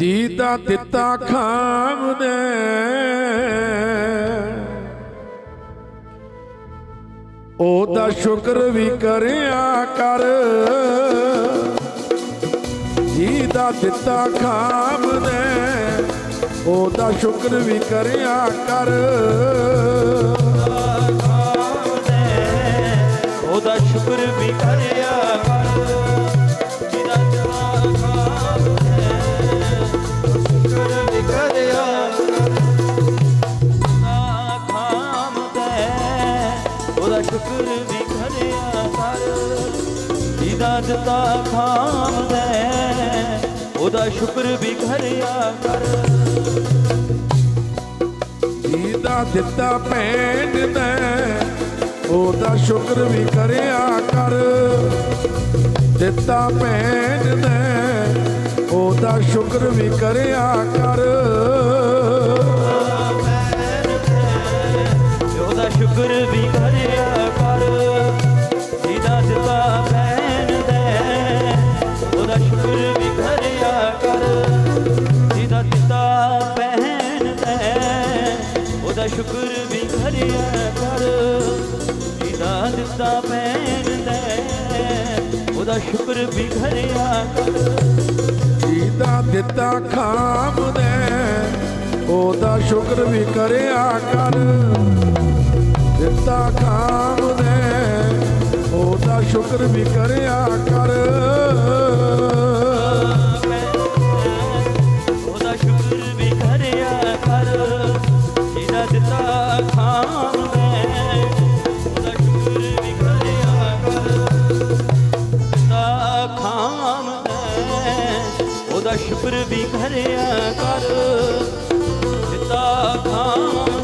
ਜੀ ਦਾ ਦਿੱਤਾ ਖਾਮ ਨੇ। ਉਹਦਾ ਸ਼ੁਕਰ ਵੀ ਕਰਿਆ ਕਰ। ਜੀ ਦਾ ਦਿੱਤਾ ਖਾਮ ਨੇ। ਉਹਦਾ ਸ਼ੁਕਰ ਵੀ ਕਰਿਆ ਕਰ। ਉਹਦਾ ਸ਼ੁਕਰ ਵੀ ਕਰਿਆ ਉਹਦਾ ਸ਼ੁਕਰ ਵੀ ਕਰਿਆ ਕਰ। ਜਿਹਦਾ ਦਿੱਤਾ ਖਾਮ ਉਹਦਾ ਸ਼ੁਕਰ ਵੀ ਕਰਿਆ ਕਰ। ਜੀ ਦਿੱਤਾ ਭੈਣ ਨੇ ਉਹਦਾ ਸ਼ੁਕਰ ਵੀ ਕਰਿਆ ਕਰ। ਦਿੱਤਾ ਭੈਣ ਨੇ ਉਹਦਾ ਸ਼ੁਕਰ ਵੀ ਕਰਿਆ ਕਰ। ਉਹਦਾ ਸ਼ੁਕਰ ਵੀ ਕਰ ਉਹਦਾ ਸ਼ੁਕਰ ਵੀ ਕਰਿਆ ਕਰ। ਜਿਹਦਾ ਦਿੱਤਾ ਭੈਣ ਉਹਦਾ ਸ਼ੁਕਰ ਵੀ ਕਰਿਆ ਕਰ। ਜੀ ਦਿੱਤਾ ਖਾਮਦਾ ਉਹਦਾ ਸ਼ੁਕਰ ਵੀ ਕਰਿਆ ਕਰ। ਦਿੱਤਾ ਖਾਮ ਉਹਦਾ ਸ਼ੁਕਰ ਵੀ ਕਰਿਆ ਕਰ। ਅਸ਼ਪਰ ਵੀ ਕਰਿਆ ਕਰ। ਦਿੱਤਾ ਖਾਂ